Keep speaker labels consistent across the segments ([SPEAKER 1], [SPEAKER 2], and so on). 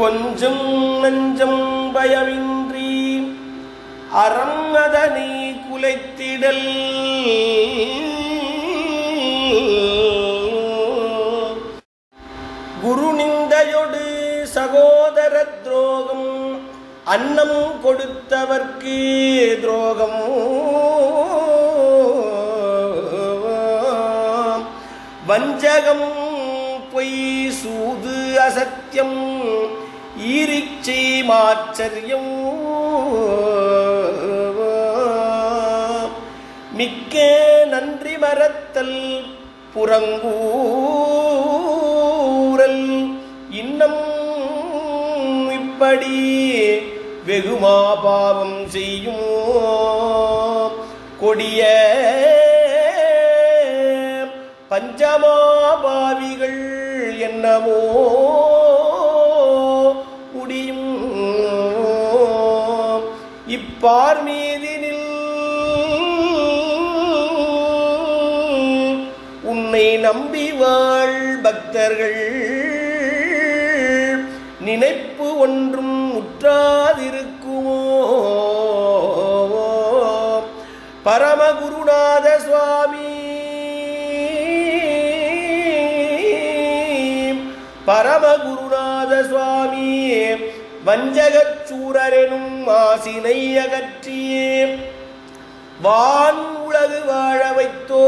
[SPEAKER 1] கொஞ்சம் நஞ்சம் பயமின்றி அறம் அதனை குலைத்திடல். குரு நிந்தையொடு சகோதர துரோகம் அன்னம் கொடுத்தவர்க்கு துரோகம். வஞ்சகம் பொய் சூது அசத்தியம் ஈரிச்சை மாச்சரியம் மிக்க நன்றி மறத்தல் புறங்கூரல் இன்னம் இப்படி வெகுமா பாவம் செய்யும். கொடிய பஞ்சமாபாவிகள் என்னமோ. இப்பார் மீதினில் உன்னை நம்பி வாழ் பக்தர்கள். நினைப்பு ஒன்றும் முற்றாதிருக்குமோ பரமகுருநாத சுவாமி. பரமகுருநாத சுவாமி வஞ்சகச் சூரரெனும் மாசினை அகற்றியே வான் உலகு வாழ வைத்தோயே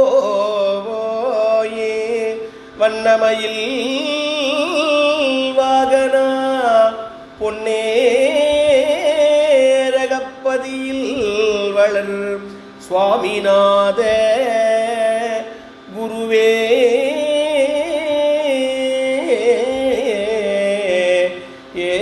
[SPEAKER 1] வண்ணமயில் வாகனா பொன்னேரகப்பதியில் வளர் சுவாமிநாத குருவே. ஏ